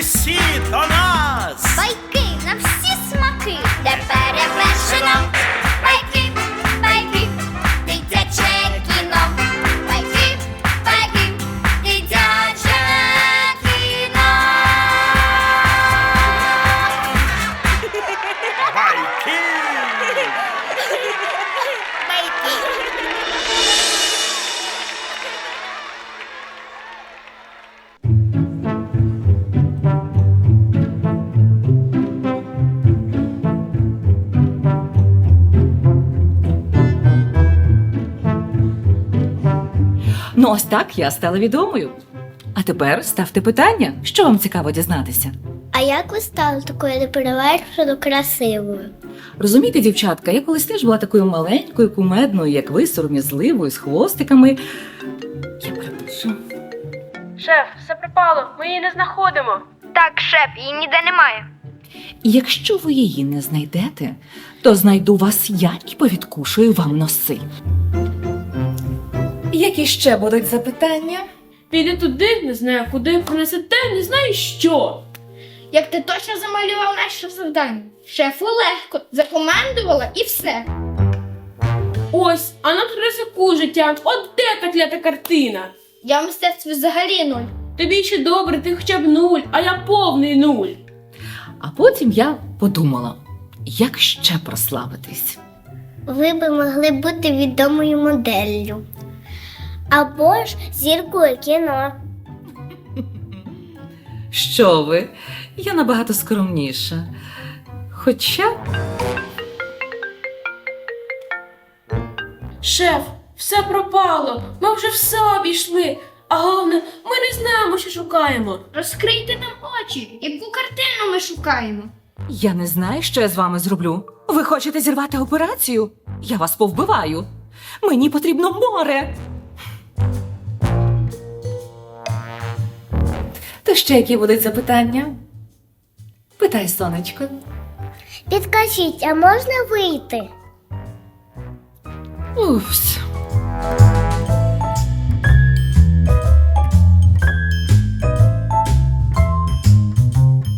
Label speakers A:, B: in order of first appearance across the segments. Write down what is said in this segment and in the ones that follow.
A: усі до нас. Байки! Ну, ось так я стала відомою. А тепер ставте питання, що вам цікаво дізнатися.
B: А як ви стали такою неперевершено красивою?
A: Розумієте, дівчатка, я колись теж була такою маленькою, кумедною, як ви, сором'язливою, з хвостиками. Я перепрошую.
C: Шеф, все пропало, ми її не знаходимо.
D: Так, шеф, її ніде немає.
A: І якщо ви її не знайдете, то знайду вас я і повідкушую вам носи. Які ще будуть запитання?
C: Піде туди, не знаю куди, принесете, не знаю що.
D: Як ти точно замалював наше завдання? Шефу легко, закомандувала і все.
C: Ось, а на ризику життя. От де та клята картина?
D: Я в мистецтві взагалі нуль.
C: Тобі ще добре, ти хоча б нуль, а я повний нуль.
A: А потім я подумала, як ще прославитись.
B: Ви би могли бути відомою моделлю. Або ж зіркою кіно.
A: Що ви? Я набагато скромніша. Хоча
C: Шеф, все пропало. Ми вже все обійшли. А головне, ми не знаємо, що шукаємо.
D: Розкрийте нам очі, яку картину ми шукаємо.
A: я не знаю, що я з вами зроблю. Ви хочете зірвати операцію? Я вас повбиваю. Мені потрібно море. То ще які будуть запитання? Питай, сонечко.
B: Підкажіть, а можна вийти?
A: Упс.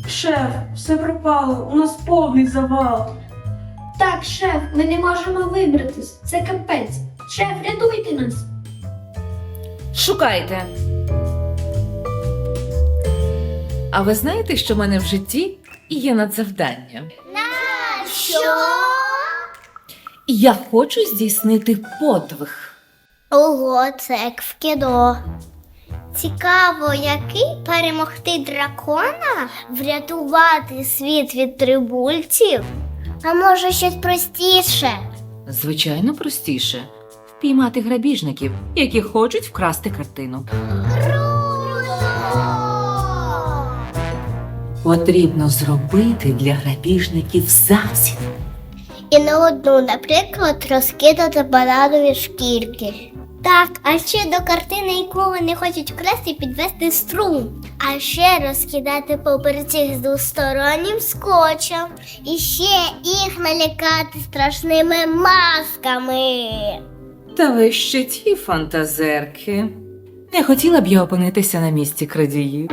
C: Шеф, все пропало, у нас повний завал.
D: Так, шеф, ми не можемо вибратись. Це капець. Шеф, рятуйте нас.
A: Шукайте. А ви знаєте, що в мене в житті є надзавдання?
B: Що?
A: Я хочу здійснити подвиг.
B: Ого, це як в кіно. Цікаво, який перемогти дракона, врятувати світ від трибульців? А може щось простіше?
A: Звичайно, простіше впіймати грабіжників, які хочуть вкрасти картину. Потрібно зробити для грабіжників засіб.
B: І не одну, наприклад, розкидати бананові шкірки. Так, а ще до картини, яку вони хочуть вкрасти, підвести струм. А ще розкидати папірці з двостороннім скотчем. І ще їх налякати страшними масками.
A: Та ви ще ті фантазерки. Не хотіла б я опинитися на місці крадіїв.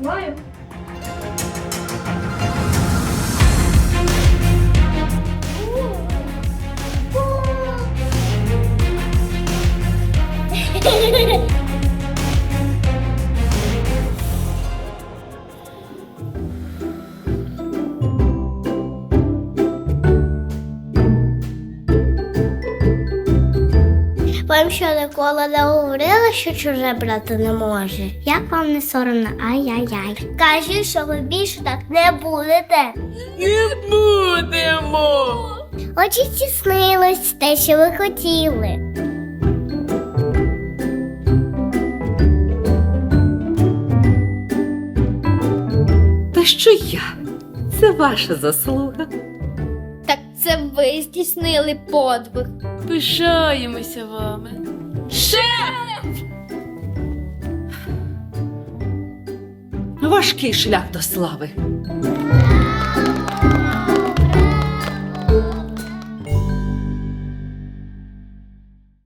D: Знаю.
B: Вам що ніколи не говорила, що чуже брати не може? Як вам не соромно? Ай-яй-яй. Кажіть, що ви більше так не будете.
C: Не будемо.
B: Очі стіснилось те, що ви хотіли.
A: Та що я? Це ваша заслуга.
D: Так це ви здійснили подвиг.
C: Пишаємося вами.
A: Важкий шлях до слави.